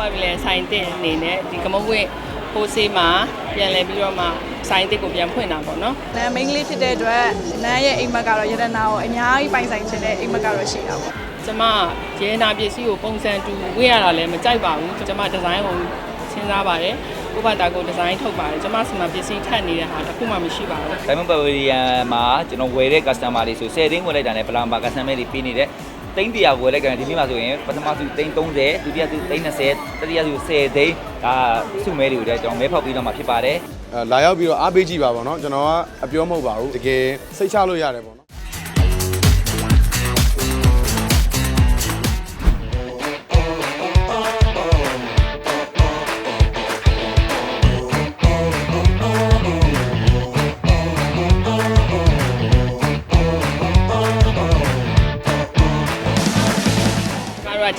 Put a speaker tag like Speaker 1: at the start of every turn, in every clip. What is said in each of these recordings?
Speaker 1: ပါပြီလဲဆိုင်တစ်အနေနဲ့ဒီကမုတ်ဝင့်ဟိုဆေးမှာပြန်လဲပြီးတော့မှဆိုင်တစ်ကိုပြန်ဖွင့်တာပေါ့နော်
Speaker 2: နန်းမိန်းကလေးဖြစ်တဲ့အတွက်နန်းရဲ့အိမ်မက်ကတော့ရတနာကိုအများကြီးပိုင်ဆိုင်ခြင်းတဲ့အိမ်မက်ကတော့ရှိတာပေါ့
Speaker 1: ကျမရဲနာပစ္စည်းကိုပုံစံတူဝေ့ရတာလည်းမကြိုက်ပါဘူးကျမဒီဇိုင်းကိုစဉ်းစားပါတယ်ဥပဒါကိုဒီဇိုင်းထုတ်ပါတယ်ကျမစီမှာပစ္စည်းထပ်နေတဲ့ဟာတစ်ခုမှမရှိပါဘူး
Speaker 3: Diamond Pavilion မှာကျွန်တော်ဝယ်တဲ့ customer တွေဆို10သိန်းဝယ်လိုက်တာနဲ့ပလာမာ customer တွေပြီးနေတဲ့ သိန်း100ဝယ်လိုက်ကြတယ်ဒီနေ့မှာဆိုရင်ပထမစုသိန်း30ဒုတိယစုသိန်း20တတိယစု10သိန်းဒါစုမဲတွေကိုလည်းကျွန်တော်မဲဖောက်ပြီးတော့မှာဖြစ်ပါတယ်
Speaker 4: အဲလာရောက်ပြီးတော့အားပေးကြည့်ပါဗောနော်ကျွန်တော်ကအပြောမဟုတ်ပါဘူးတကယ်စိတ်ချလို့ရတယ်ဗော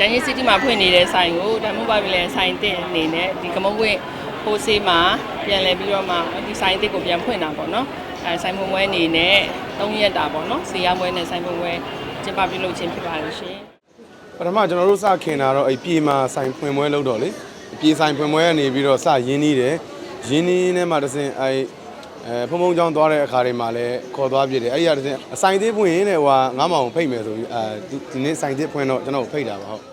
Speaker 1: ဂျန်ကြီးစီးတီမှာဖွင့်နေတဲ့ဆိုင်ကိုဒါမှမဟုတ်ပါပြီလဲဆိုင်တစ်အနေနဲ့ဒီကမုတ်ဝင့်ဟိုဆေးမှာပြန်လဲပြီးတော့မှဒီဆိုင်တစ်ကိုပြန်ဖွင့်တာပေါ့နော်အဲဆိုင်ဖွင့်ပွဲအနေနဲ့၃ရက်တာပေါ့နော်ဈေးရပွဲနဲ့ဆိုင်ဖွင့်ပွဲကျင်းပပြုလုပ်ခြင်းဖြစ်ပါတယ်ရှင်
Speaker 4: ပထမကျွန်တော်တို့စခင်တာတော့အဲ့ပြေမှာဆိုင်ဖွင့်ပွဲလုပ်တော့လေပြေဆိုင်ဖွင့်ပွဲကနေပြီးတော့စရင်းနှီးတယ်ရင်းနှီးနဲ့မှတစ်စင်အဲ့အဲဖုံဖုံချောင်းသွားတဲ့အခါတွေမှာလည်းခေါ်သွားပြတယ်အဲ့ဒီကတစ်စင်အဆိုင်သေးဖွင့်ရင်တဲ့ဟိုကငါးမောင်ဖိတ်မယ်ဆိုပြီးအဲဒီနေ့ဆိုင်သေးဖွင့်တော့ကျွန်တော်ဖိတ်တာပါဟုတ်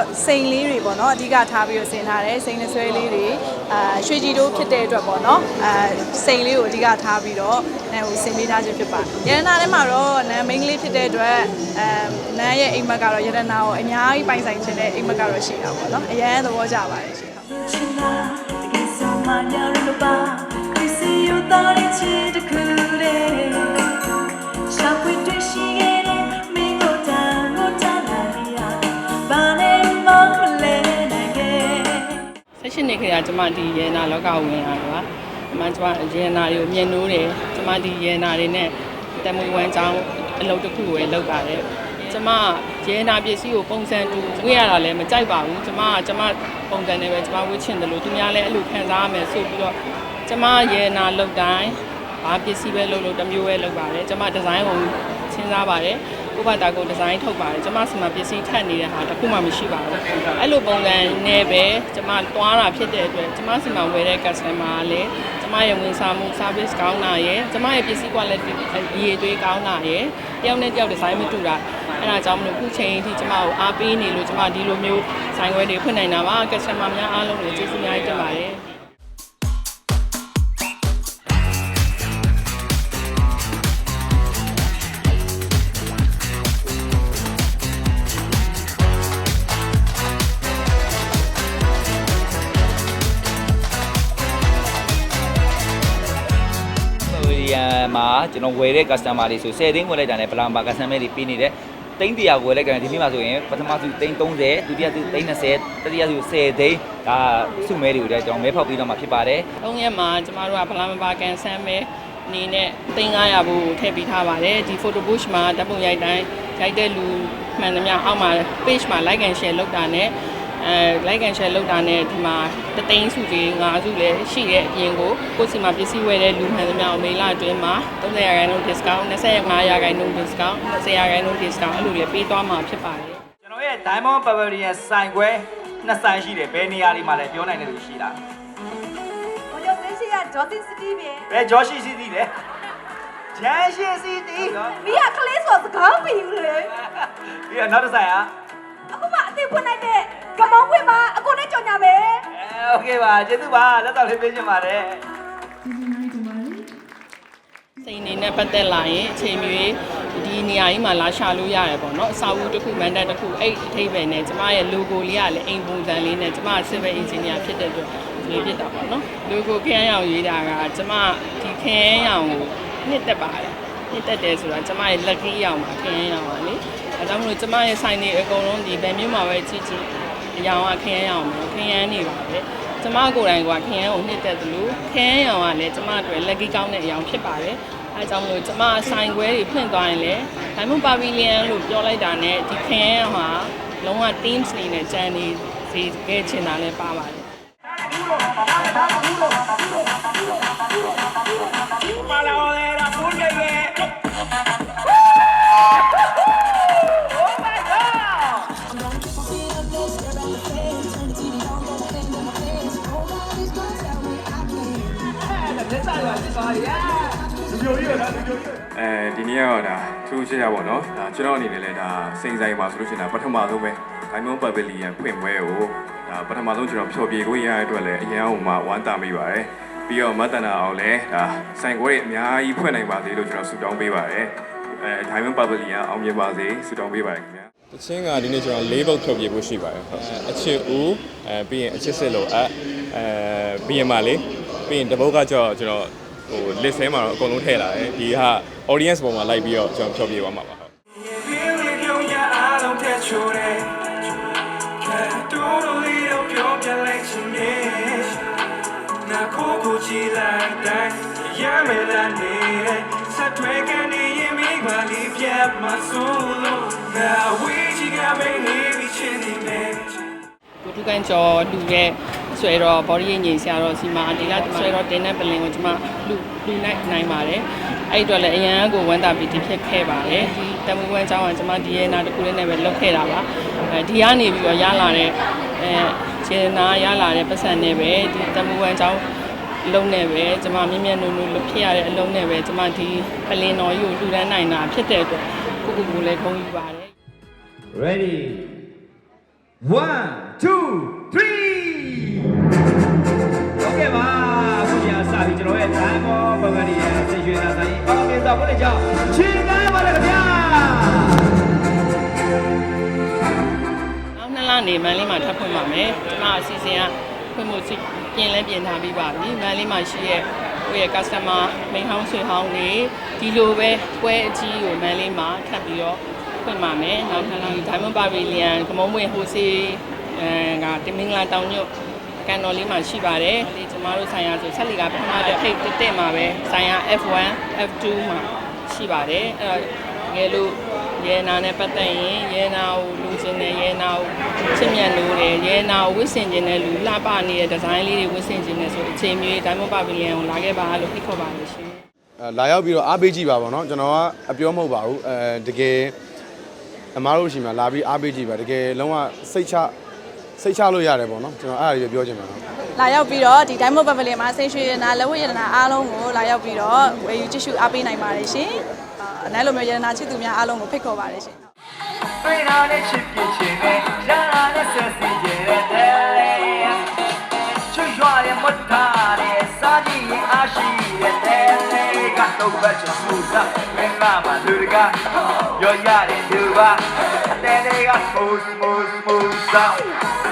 Speaker 2: တော့စိန်လေးတွေပေါ့နော်အဓိကထားပြီးတော့ဆင်ထားတယ်စိန်နှဆွဲလေးတွေအာရွှေကြည်တို့ဖြစ်တဲ့အတွက်ပေါ့နော်အာစိန်လေးကိုအဓိကထားပြီးတော့နန်းကိုဆင်ပေးထားခြင်းဖြစ်ပါတယ်ရတနာထဲမှာတော့နန်းမိန်းကလေးဖြစ်တဲ့အတွက်အမ်နန်းရဲ့အိမ်မက်ကတော့ရတနာကိုအများကြီးပိုင်ဆိုင်ခြင်းတဲ့အိမ်မက်ကတော့ရှိတာပေါ့နော်အရန်သဘောကျပါတယ်ရှင်ဟုတ်
Speaker 5: ဆ
Speaker 1: က်ရှင်နေခေတ်ကကျမဒီရေနာလောကကိုဝင်လာတာပါအမှန်ကျမရေနာတွေကိုမြင်နိုးတယ်ကျမဒီရေနာတွေနဲ့တမွေဝမ်းချောင်းအလုပ်တစ်ခုကိုလည်းလုပ်ပါတယ်ကျမရေနာပစ္စည်းကိုပုံစံတူဝေ့ရတာလည်းမကြိုက်ပါဘူးကျမကကျမပုံစံနဲ့ပဲကျမဝေ့ချင်တယ်လို့သူများလည်းအဲ့လိုခံစားရမယ်ဆိုပြီးတော့ကျမရေနာလုပ်တိုင်းဘာပစ္စည်းပဲလုပ်လို့တစ်မျိုးပဲလုပ်ပါတယ်ကျမဒီဇိုင်းကို စဉ်းစားပါတယ်ဥပဒါကိုဒီဇိုင်းထုတ်ပါတယ်ကျမစီမှာပစ္စည်းထပ်နေတဲ့ဟာတစ်ခုမှမရှိပါဘူးအဲ့လိုပုံစံနဲ့ပဲကျမသွားတာဖြစ်တဲ့အတွက်ကျမစီမှာဝယ်တဲ့ customer ကလည်းကျမရဲ့ဝန်ဆောင်မှု service ကောင်းတာရယ်ကျမရဲ့ပစ္စည်း quality ရည်သွေးကောင်းတာရယ်တယောက်နဲ့တယောက်ဒီဇိုင်းမတူတာအဲ့ဒါကြောင့်မလို့ခုချိန်အထိကျမကိုအားပေးနေလို့ကျမဒီလိုမျိုးဆိုင်ခွဲတွေဖွင့်နိုင်တာပါ customer များအားလုံးကိုကျေးဇူးအများကြီးတင်ပါတယ်
Speaker 3: ပဗီလီယံမှာကျွန်တော်ဝယ်တဲ့ customer တွေဆို10သိန်းဝယ်လိုက်တာနဲ့ပလာမာ customer တွေပြီးနေတဲ့သိန်း100ဝယ်လိုက်ကြတယ်ဒီနေ့မှာဆိုရင်ပထမစုသိန်း30ဒုတိယစုသိန်း20တတိယစု10သိန်းဒါစုမဲတွေကိုလည်းကျွန်တော်မဲဖောက်ပြီးတော့မှာဖြစ်ပါတယ်။
Speaker 1: ၃ရက်မှာကျမတို့ကဗလာမဘာကန်ဆန်းပဲအနေနဲ့3900ဘူးထည့်ပေးထားပါတယ်။ဒီ photo bush မှာဓာတ်ပုံရိုက်တိုင်းရိုက်တဲ့လူမှန်သမျှအောက်မှာ page မှာ like and share လုပ်တာနဲ့ အဲလိုက်ကန်ရှယ်လောက်တာနဲ့ဒီမှာတသိန်းစုလေးငါးစုလည်းရှိတဲ့အပြင်ကိုကိုစီမှာပစ္စည်းဝယ်တဲ့လူမှန်သမျှကိုမေလအတွင်းမှာ30ရာခိုင်နှုန်း discount 25ရာခိုင်နှုန်း discount 20ရာခိုင်နှုန်း discount အဲ့လိုတွေပေးသွားမှာဖြစ်ပါတယ်
Speaker 6: ကျွန်တော်ရဲ့ Diamond Pavilion ဆိုင်ခွဲနှစ်ဆိုင်ရှိတယ်ဘယ်နေရာတွေမှာလဲပြောနိုင်တယ်လို့ရှိလား
Speaker 5: ကျွန်တော်သိရှိရ Jotin City ပဲ
Speaker 6: ဘယ် Joshi City လဲဂျန်ရှင်းစီတီ
Speaker 5: မီးကကလေးဆိုစကားပြီလေ
Speaker 6: ဒီကနောက်တစ်ဆိုင်อ่ะ
Speaker 5: အခုမှအသိဖွင့်လိုက်တဲ့ ကမောင်းဝင်ပါအကိုနဲ့ကြော်ညာမယ်
Speaker 6: အဲโอเคပါကျေးဇူးပါလက်တော်လေးပေးခြင်းပါတယ်
Speaker 1: စိန်နေနဲ့ပတ်သက်လာရင်အချိန်မြွေဒီနေရာကြီးမှာလာရှာလို့ရတယ်ပေါ့နော်အစာအုပ်တစ်ခုမန်ဒတ်တစ်ခုအဲ့အထိပ္ပယ်နဲ့ကျမရဲ့ logo လေးကလည်းအိမ်ပုံစံလေးနဲ့ကျမ civil engineer ဖြစ်တဲ့အတွက်ရေးဖြစ်တာပေါ့နော် logo ခရမ်းရောင်ရေးတာကကျမဒီခရမ်းရောင်ကိုနှစ်သက်ပါတယ်နှစ်သက်တယ်ဆိုတာကျမရဲ့ lucky ရောင်ပါခရမ်းရောင်ပါလေအဲဒါကြောင့်မလို့ကျမရဲ့ sign တွေအကုန်လုံးဒီဗန်မြို့မှာပဲကြီးကြီး အရောင်ကခရမ်းရောင်ပဲခရမ်းနေပါပဲကျမကိုယ်တိုင်ကခရမ်းကိုနှစ်သက်တယ်လို့ခရမ်းရောင်ကလည်းကျမအတွက် lucky ကောင်းတဲ့အရောင်ဖြစ်ပါတယ်အဲကြောင့်မလို့ကျမဆိုင်ခွဲတွေဖွင့်သွားရင်လည်း Diamond Pavilion လို့ပြောလိုက်တာနဲ့ဒီခင်းဟာလုံးဝ teams နေနဲ့ကြံနေစီခဲ့ချင်တာလည်းပါပါတယ်
Speaker 7: အဲဒီနေ့ကတော့ဒါထူးခြားတာပေါ့နော်ဒါကျွန်တော်အနေနဲ့လည်းဒါစိန်ဆိုင်ပါဆိုလို့ရှိရင်ဒါပထမဆုံးပဲဒိုင်မွန်ပဗီလီယံဖွင့်ပွဲကိုဒါပထမဆုံးကျွန်တော်ဖြော်ပြကိုရရတဲ့အတွက်လည်းအရင်အောင်မှဝမ်းသာမိပါတယ်ပြီးတော့မတ်တနာအောင်လည်းဒါဆိုင်ခွဲတွေအများကြီးဖွင့်နိုင်ပါစေလို့ကျွန်တော်ဆုတောင်းပေးပါတယ်အဲဒိုင်မွန်ပဗီလီယံအောင်မြင်ပါစေဆုတောင်းပေးပါတယ်ခင်ဗျာ
Speaker 8: တချင်းကဒီနေ့ကျွန်တော်၄ဘုတ်ထုတ်ပြဖို့ရှိပါတယ်ဟုတ်အချစ်ဦးအဲပြီးရင်အချစ်စစ်လို့အအဲပြီးရင်မလေးပြီးရင်တပုတ်ကကြောကျွန်တော် ဟို list ထဲမှာတော့အကုန်လုံးထည့်လာတယ်ဒီဟာ audience ပေါ်မှာလိုက်ပြီးတော့ကျွန်တော်ဖြောပြသွားမှာပါဟုတ်
Speaker 1: ကိုထုကန်ကျော်လူရဲ့ ဆွဲတော့ body ငြိမ်စရာတော့စီမဒီကဆွဲတော့တင်းတဲ့ပလင်ကိုကျွန်မလူလူနိုင်နိုင်ပါတယ်အဲ့အတွက်လည်းအရန်ကိုဝန်တာပီတိဖြစ်ခဲ့ပါတယ်ဒီတမူဝမ်းကျောင်းကကျွန်မဒီရဲ့နာတစ်ခုလေးနဲ့ပဲလုပ်ခဲ့တာပါအဲဒီကနေပြီးတော့ရလာတဲ့အဲခြေနာရလာတဲ့ပတ်စံနဲ့ပဲဒီတမူဝမ်းကျောင်းလုံးနဲ့ပဲကျမမြင့်မြတ်နုံနုံလဖြစ်ရတဲ့အလုံးနဲ့ပဲကျမဒီပလင်တော်ကြီးကိုလှူဒန်းနိုင်တာဖြစ်တဲ့အတွက်ကိုကိုကိုလည်းဂုဏ်ယူပါတယ်
Speaker 6: Ready 1 2 3 အောင်မြင်စွာဘုရားကြောင့်ချိန်ကားပါလေခင်ဗျာ
Speaker 1: နောက်နှစ်လနေမန်လေးမှာထပ်ဖွင့်ပါမယ်ကျွန်မအစီအစဉ်ကဖွင့်မှုစီပြင်လဲပြင်ထားပြီးပါပြီမန်လေးမှာရှိရဲ့ကိုယ့်ရဲ့ customer မိန်ဟောင်းဆွေဟောင်းတွေဒီလိုပဲပွဲအကြီးကိုမန်လေးမှာထပ်ပြီးတော့ဖွင့်ပါမယ်နောက်နှစ်လ Diamond Pavilion ကမုံမွေဟိုစီအဲကတင်မင်္ဂလာတောင်ညွတ် ကန်တော်လေးမှာရှိပါတယ်ဒီကျမတို့ဆိုင်ရာဆိုဆက်လီကပထမတစ်ဖိတ်တစ်တက်မှာပဲဆိုင်ရာ F1 F2 မှာရှိပါတယ်အဲ့တော့တကယ်လို့ရဲနာနဲ့ပတ်သက်ရင်ရဲနာကိုလူချင်းတယ်ရဲနာကိုချစ်မြတ်လို့တယ်ရဲနာကိုဝစ်စင်ခြင်းတဲ့လူလှပနေတဲ့ဒီဇိုင်းလေးတွေဝစ်စင်ခြင်းနဲ့ဆိုအချိန်မျိုးဒိုင်းမပဗီလီယံကိုလာခဲ့ပါလို့ဖိတ်ခေါ်ပါလို့ရှင်
Speaker 4: အဲလာရောက်ပြီးတော့အားပေးကြည့်ပါပေါ့နော်ကျွန်တော်ကအပြောမဟုတ်ပါဘူးအဲတကယ်အမားတို့ရှိမှလာပြီးအားပေးကြည့်ပါတကယ်လုံးဝစိတ်ချ စိတ်ချလို့ရတယ်ပေါ့နော်ကျွန်တော်အဲ့ဒါတွေပြောချင်ပါတယ်
Speaker 2: လာရောက်ပြီးတော့ဒီ Diamond Pavilion မှာဆင်ရွှေရနာလက်ဝတ်ရတနာအားလုံးကိုလာရောက်ပြီးတော့ဝယ်ယူကြည့်ရှုအားပေးနိုင်ပါတယ်ရှင်အာအနည်းလိုမျိုးရတနာချစ်သူများအားလုံးကိုဖိတ်ခေါ်ပါတယ်ရှင်
Speaker 6: တွေ့တာနဲ့ချစ်ပြချင်တယ်ရတာနဲ့ဆက်စီရင်တဲ့ချွတ်ရွာရဲ့မတ်တာနဲ့စားကြည့်ရင်အားရှိတဲ့တဲ့လေးကတော့ဘတ်ချူစားမင်းလာမလူကရောရတဲ့လူပါတဲ့လေးက smooth smooth smooth sound